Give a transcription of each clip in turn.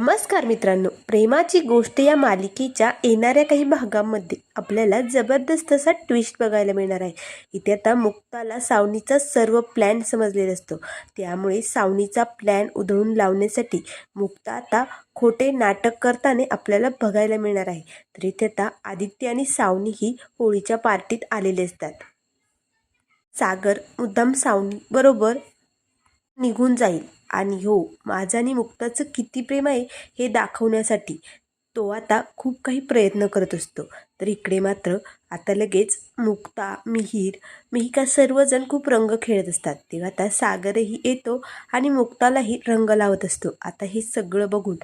नमस्कार मित्रांनो प्रेमाची गोष्ट या मालिकेच्या येणाऱ्या काही भागांमध्ये आपल्याला जबरदस्त असा ट्विस्ट बघायला मिळणार आहे. इथे आता मुक्ताला सावनीचा सर्व प्लॅन समजलेला असतो. त्यामुळे सावनीचा प्लॅन उधळून लावण्यासाठी मुक्ता आता खोटे नाटक करताना आपल्याला बघायला मिळणार आहे. तर इथे आता आदित्य आणि सावनी ही होळीच्या पार्टीत आलेले असतात. सागर मुद्दाम सावनी बरोबर निघून जाईल. आणि हो माझं आणि मुक्ताचं किती प्रेम आहे हे दाखवण्यासाठी तो आता खूप काही प्रयत्न करत असतो. तर इकडे मात्र आता लगेच मुक्ता मिहीर मिहिका सर्वजण खूप रंग खेळत असतात. तेव्हा आता सागरही येतो आणि मुक्तालाही रंग लावत असतो. आता हे सगळं बघून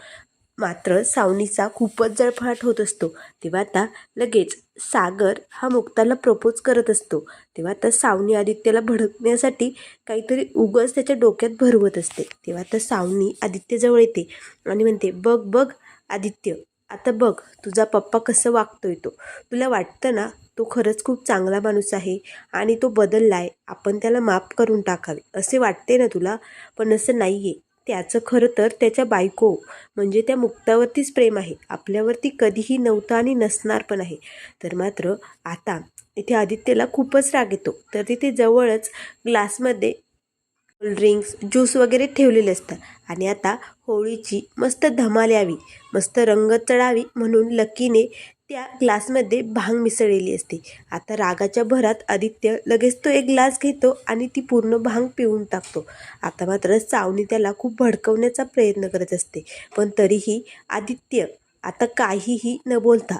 मात्र सावनीचा खूपच जळफळाट होत असतो. तेव्हा आता लगेच सागर हा मुक्ताला प्रपोज करत असतो. तेव्हा आता सावनी आदित्यला भडकण्यासाठी काहीतरी उगच त्याच्या डोक्यात भरवत असते. तेव्हा आता सावनी आदित्यजवळ येते आणि म्हणते बघ बघ आदित्य आता बघ तुझा पप्पा कसं वागतोय तो. तुला वाटतं ना तो खरंच खूप चांगला माणूस आहे आणि तो बदलला आहे आपण त्याला माफ करून टाकावे. असे वाटते ना तुला? पण असं नाही आहे त्याचं खरं तर त्याच्या बायको म्हणजे त्या मुक्तावरतीच प्रेम आहे. आपल्यावरती कधीही नव्हतं आणि नसणार पण आहे. तर मात्र आता इथे आदित्यला खूपच राग येतो. तर तिथे जवळच ग्लासमध्ये कोल्ड्रिंक्स ज्यूस वगैरे ठेवलेले असतात. आणि आता होळीची मस्त धमाल यावी मस्त रंग चढावी म्हणून लकीने त्या ग्लासमध्ये भांग मिसळलेली असते. आता रागाच्या भरात आदित्य लगेच तो एक ग्लास घेतो आणि ती पूर्ण भांग पिऊन टाकतो. आता मात्र सावनी त्याला खूप भडकवण्याचा प्रयत्न करत असते. पण तरीही आदित्य आता काहीही न बोलता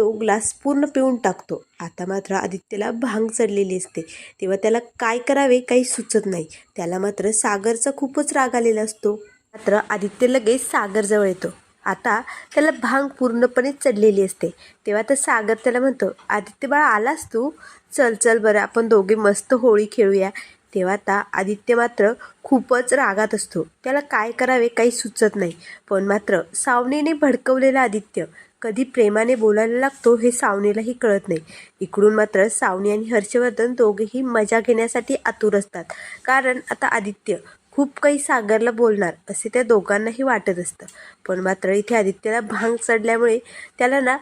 तो ग्लास पूर्ण पिऊन टाकतो. आता मात्र आदित्यला भांग चढलेली असते. तेव्हा त्याला काय करावे काही सुचत नाही. त्याला मात्र सागरचा खूपच राग आलेला असतो. मात्र आदित्य लगेच सागरजवळ येतो. आता त्याला भांग पूर्णपणे चढलेली असते. तेव्हा तर सागर त्याला म्हणतो आदित्य बाळा आलास तू? चल चल बरं आपण दोघे मस्त होळी खेळूया. तेव्हा आता आदित्य मात्र खूपच रागात असतो. त्याला काय करावे काही सुचत नाही. पण मात्र सावनीने भडकवलेला आदित्य कधी प्रेमाने बोलायला लागतो हे सावनीलाही कळत नाही. इकडून मात्र सावनी आणि हर्षवर्धन दोघेही मजा घेण्यासाठी आतुर असतात. कारण आता आदित्य खूप काही सागरला बोलणार असे त्या दोघांनाही वाटत असतं. पण मात्र इथे आदित्यला भांग चढल्यामुळे त्याला ना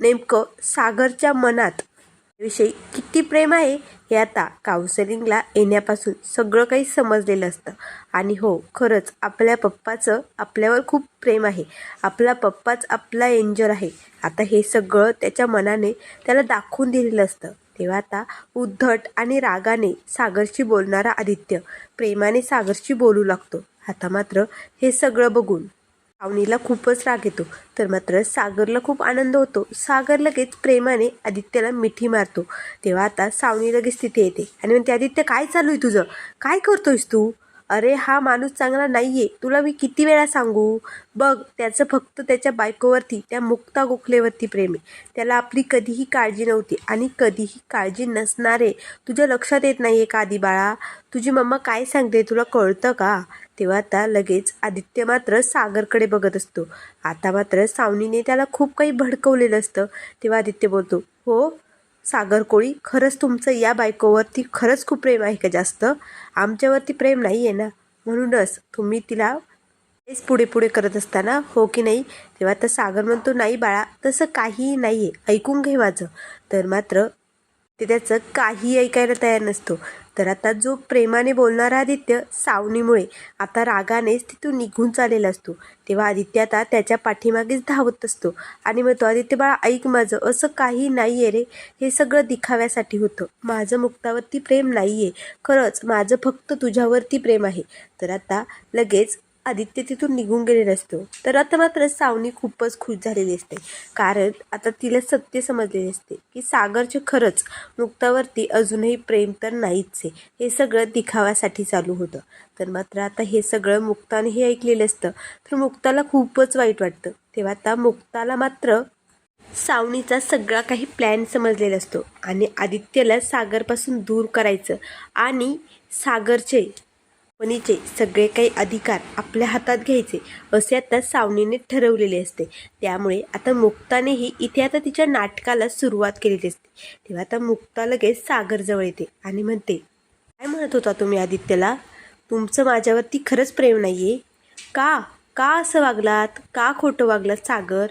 नेमकं सागरच्या मनात विषयी किती प्रेम आहे हे आता काउन्सिलिंगला येण्यापासून सगळं काही समजलेलं असतं. आणि हो खरंच आपल्या पप्पाचं आपल्यावर खूप प्रेम आहे. आपला पप्पाच आपला एंजर आहे. आता हे सगळं त्याच्या मनाने त्याला दाखवून दिलेलं असतं. तेव्हा आता उद्धट आणि रागाने सागरशी बोलणारा आदित्य प्रेमाने सागरशी बोलू लागतो. आता मात्र हे सगळं बघून पावनीला खूपच राग येतो. तर मात्र सागरला खूप आनंद होतो. सागर लगेच प्रेमाने आदित्यला मिठी मारतो. तेव्हा आता सावनी लगेच तिथे येते. आणि म्हणते आदित्य काय चालू आहे तुझं? काय करतोयस तू? अरे हा माणूस चांगला नाही आहे तुला मी किती वेळा सांगू? बघ त्याचं फक्त त्याच्या बायकोवरती त्या मुक्ता गोखलेवरती प्रेम आहे. त्याला आपली कधीही काळजी नव्हती आणि कधीही काळजी नसणारे. तुझ्या लक्षात येत नाही आहे का आधी बाळा? तुझी मम्मा काय सांगते तुला कळतं का? तेव्हा आता लगेच आदित्य मात्र सागरकडे बघत असतो. आता मात्र सावनीने त्याला खूप काही भडकवलेलं असतं. तेव्हा आदित्य बोलतो हो सागर कोळी खरंच तुमचं या बायकोवरती खरंच खूप प्रेम आहे का जास्त? आमच्यावरती प्रेम नाही आहे ना? म्हणूनच तुम्ही तिला तेच पुढे पुढे करत असताना हो की नाही? तेव्हा तर सागर म्हणतो नाही बाळा तसं काहीही नाही आहे ऐकून घे माझं. तर मात्र ते त्याचं काही ऐकायला तयार नसतो. तर आता जो प्रेमाने बोलणारा आदित्य सावनीमुळे आता रागानेच तिथून निघून चाललेला असतो. तेव्हा आदित्य आता त्याच्या पाठीमागेच धावत असतो आणि मग तो आदित्य बाळा ऐक माझं. असं काही नाही आहे रे. हे सगळं दिखाव्यासाठी होतं. माझं मुक्तावरती प्रेम नाही आहे खरंच माझं फक्त तुझ्यावरती प्रेम आहे. तर आता लगेच आदित्य तिथून निघून गेलेला असतो. तर आता मात्र सावनी खूपच खुश झालेली असते. कारण आता तिला सत्य समजलेले असते की सागरचे खरंच मुक्तावरती अजूनही प्रेम तर नाहीच आहे. हे सगळं दिखाव्यासाठी चालू होतं. तर मात्र आता हे सगळं मुक्ताने हे ऐकलेलं असतं. तर मुक्ताला खूपच वाईट वाटतं. तेव्हा आता मुक्ताला मात्र सावनीचा सगळा काही प्लॅन समजलेला असतो. आणि आदित्यला सागरपासून दूर करायचं आणि सागरचे कंपनीचे सगळे काही अधिकार आपल्या हातात घ्यायचे असे आता सावनीने ठरवलेले असते. त्यामुळे आता मुक्तानेही इथे आता तिच्या नाटकाला सुरुवात केलेली असते. तेव्हा आता मुक्ता लगेच सागरजवळ येते आणि म्हणते काय म्हणत होता तुम्ही आदित्यला? तुमचं माझ्यावरती खरंच प्रेम नाही आहे का? का असं वागलात? का खोटं वागलात सागर?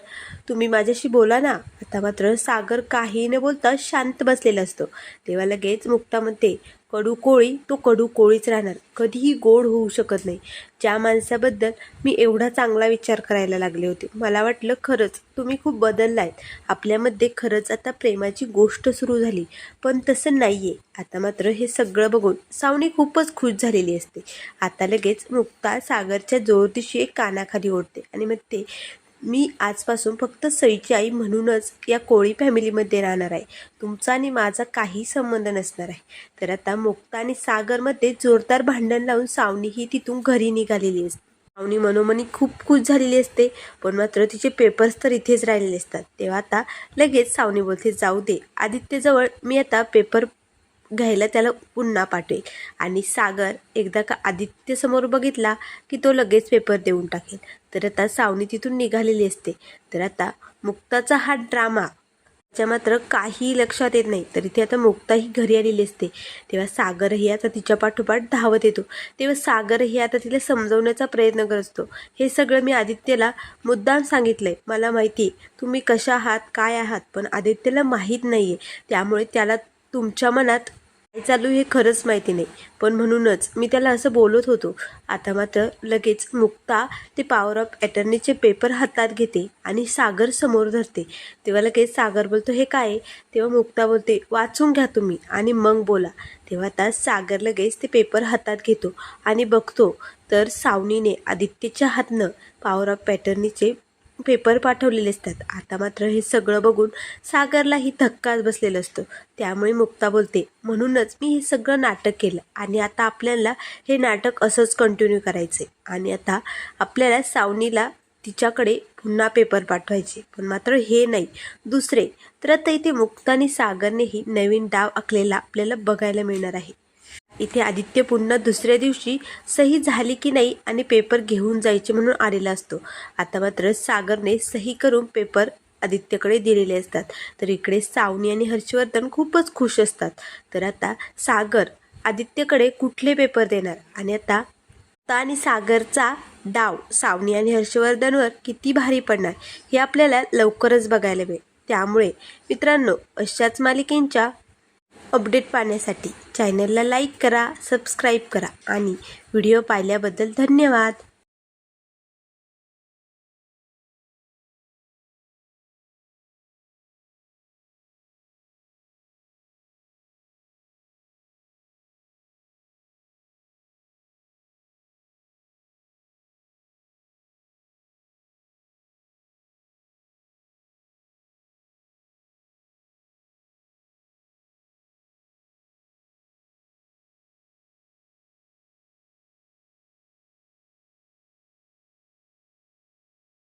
तुम्ही माझ्याशी बोला ना. आता मात्र सागर काही न बोलता शांत बसलेला असतो. तेव्हा लगेच मुक्ता म्हणते कडू कोळी तो कडू कोळीच राहणार. कधीही गोड होऊ शकत नाही. ज्या माणसाबद्दल मी एवढा चांगला विचार करायला लागले होते मला वाटलं खरंच तुम्ही खूप बदललायत. आपल्यामध्ये खरंच आता प्रेमाची गोष्ट सुरू झाली पण तसं नाही आहे आता मात्र हे सगळं बघून सावणी खूपच खुश झालेली असते. आता लगेच मुक्ता सागरच्या जोरदिशी एक कानाखाली ओढते आणि मग ते मी आजपासून फक्त सईची आई म्हणूनच या कोळी फॅमिलीमध्ये राहणार आहे. तुमचा आणि माझा काही संबंध नसणार आहे. तर आता मुक्ता आणि सागरमध्ये जोरदार भांडण लावून सावनी ही तिथून घरी निघालेली असते. सावनी मनोमनी खूप खुश झालेली असते पण मात्र तिचे पेपर्स तर इथेच राहिलेले असतात. तेव्हा आता लगेच सावनी बोलते जाऊ दे. आदित्यजवळ मी आता पेपर घ्यायला त्याला पुन्हा पाठवेल. आणि सागर एकदा का आदित्य समोर बघितला की तो लगेच पेपर देऊन टाकेल. तर आता सावनी तिथून निघालेली असते. तर आता मुक्ताचा हा ड्रामा त्याच्या मात्र काही लक्षात येत नाही. तर इथे आता मुक्ताही घरी आलेली असते. तेव्हा सागरही आता तिच्या पाठोपाठ धावत येतो. तेव्हा सागरही आता तिला समजवण्याचा प्रयत्न करत असतो. हे सगळं मी आदित्यला मुद्दाम सांगितलंय. मला माहिती आहे तुम्ही कशा आहात काय आहात पण आदित्यला माहीत नाही आहे त्यामुळे त्याला तुमच्या मनात चालू हे खरंच माहिती नाही. पण म्हणूनच मी त्याला असं बोलत होतो. आता मात्र लगेच मुक्ता ते पॉवर ऑफ अटर्नीचे पेपर हातात घेते आणि सागर समोर धरते. तेव्हा लगेच सागर बोलतो हे काय आहे? तेव्हा मुक्ता बोलते वाचून घ्या तुम्ही आणि मग बोला. तेव्हा आता सागर लगेच ते पेपर हातात घेतो आणि बघतो. तर सावनीने आदित्यच्या हातनं पॉवर ऑफ पॅटर्नीचे पेपर पाठवलेले असतात. आता मात्र हे सगळं बघून सागरलाही धक्काच बसलेला असतो. त्यामुळे मुक्ता बोलते म्हणूनच मी हे सगळं नाटक केलं आणि आता आपल्याला हे नाटक असंच कंटिन्यू करायचं आणि आता आपल्याला सावनीला तिच्याकडे पुन्हा पेपर पाठवायचे. पण मात्र हे नाही. दुसरे तर आता इथे मुक्ता आणि सागरनेही नवीन डाव आखलेला आपल्याला बघायला मिळणार आहे. इथे आदित्य पुन्हा दुसऱ्या दिवशी सही झाली की नाही आणि पेपर घेऊन जायचे म्हणून आलेला असतो. आता मात्र सागरने सही करून पेपर आदित्यकडे दिलेले असतात. तर इकडे सावनी आणि हर्षवर्धन खूपच खुश असतात. तर आता सागर आदित्यकडे कुठले पेपर देणार? आणि आता आणि सागरचा डाव सावनी आणि हर्षवर्धनवर किती भारी पडणार हे आपल्याला लवकरच बघायला मिळेल. त्यामुळे मित्रांनो अशाच मालिकेंच्या अपडेट पाहण्यासाठी चॅनलला लाईक करा सबस्क्राईब करा आणि व्हिडिओ पाहिल्याबद्दल धन्यवाद.